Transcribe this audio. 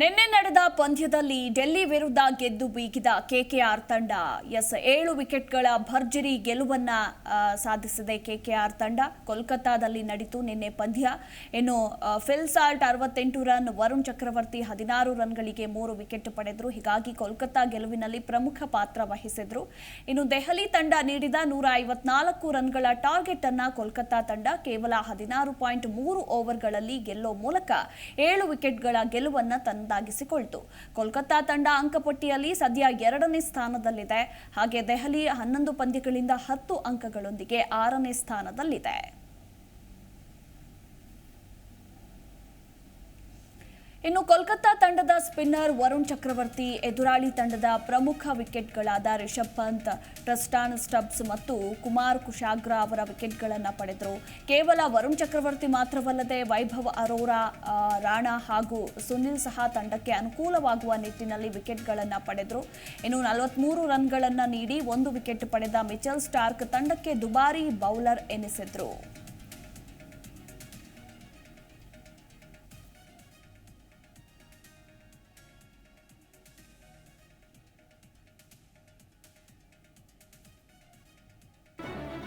ನಿನ್ನೆ ನಡೆದ ಪಂದ್ಯದಲ್ಲಿ ಡೆಲ್ಲಿ ವಿರುದ್ಧ ಗೆದ್ದು ಬೀಗಿದ ಕೆಕೆಆರ್ ತಂಡ. ಎಸ್, ಏಳು ವಿಕೆಟ್ಗಳ ಭರ್ಜರಿ ಗೆಲುವನ್ನ ಸಾಧಿಸಿದೆ ಕೆಕೆಆರ್ ತಂಡ. ಕೋಲ್ಕತ್ತಾದಲ್ಲಿ ನಡೀತು ನಿನ್ನೆ ಪಂದ್ಯ. ಇನ್ನು ಫಿಲ್ಸಾಲ್ಟ್ ಫಿಲ್ ಸಾಲ್ಟ್ ಅರವತ್ತೆಂಟು ರನ್, ವರುಣ್ ಚಕ್ರವರ್ತಿ ಹದಿನಾರು ರನ್ಗಳಿಗೆ ಮೂರು ವಿಕೆಟ್ ಪಡೆದರು. ಹೀಗಾಗಿ ಕೋಲ್ಕತ್ತಾ ಗೆಲುವಿನಲ್ಲಿ ಪ್ರಮುಖ ಪಾತ್ರ ವಹಿಸಿದ್ರು. ಇನ್ನು, ದೆಹಲಿ ತಂಡ ನೀಡಿದ ನೂರ ಐವತ್ನಾಲ್ಕು ರನ್ಗಳ ಟಾರ್ಗೆಟ್ ಅನ್ನ ಕೋಲ್ಕತ್ತಾ ತಂಡ ಕೇವಲ ಹದಿನಾರು ಪಾಯಿಂಟ್ ಮೂರು ಓವರ್ಗಳಲ್ಲಿ ಗೆಲ್ಲೋ ಮೂಲಕ ಏಳು ವಿಕೆಟ್ಗಳ ಗೆಲುವನ್ನ ತನ್ನದಾಗಿಸಿಕೊಳ್ತು ಕೋಲ್ಕತ್ತಾ ತಂಡ ಅಂಕಪಟ್ಟಿಯಲ್ಲಿ ಸದ್ಯ ಎರಡನೇ ಸ್ಥಾನದಲ್ಲಿದೆ. ಹಾಗೆ ದೆಹಲಿ ಹನ್ನೊಂದು ಪಂದ್ಯಗಳಿಂದ ಹತ್ತು ಅಂಕಗಳೊಂದಿಗೆ ಆರನೇ ಸ್ಥಾನದಲ್ಲಿದೆ. ಇನ್ನು ಕೋಲ್ಕತ್ತಾ ತಂಡದ ಸ್ಪಿನ್ನರ್ ವರುಣ್ ಚಕ್ರವರ್ತಿ, ಎದುರಾಳಿ ತಂಡದ ಪ್ರಮುಖ ವಿಕೆಟ್ಗಳಾದ ರಿಷಬ್ ಪಂತ್, ಟ್ರಸ್ಟಾನ್ ಸ್ಟಬ್ಸ್ ಮತ್ತು ಕುಮಾರ್ ಕುಶಾಗ್ರ ಅವರ ವಿಕೆಟ್ಗಳನ್ನು ಪಡೆದರು. ಕೇವಲ ವರುಣ್ ಚಕ್ರವರ್ತಿ ಮಾತ್ರವಲ್ಲದೆ ವೈಭವ್ ಅರೋರಾ ರಾಣಾ ಹಾಗೂ ಸುನಿಲ್ ಸಹ ತಂಡಕ್ಕೆ ಅನುಕೂಲವಾಗುವ ನಿಟ್ಟಿನಲ್ಲಿ ವಿಕೆಟ್ಗಳನ್ನು ಪಡೆದರು. ಇನ್ನು ನಲವತ್ಮೂರು ರನ್ಗಳನ್ನು ನೀಡಿ ಒಂದು ವಿಕೆಟ್ ಪಡೆದ ಮಿಚೆಲ್ ಸ್ಟಾರ್ಕ್ ತಂಡಕ್ಕೆ ದುಬಾರಿ ಬೌಲರ್ ಎನಿಸಿದ್ರು.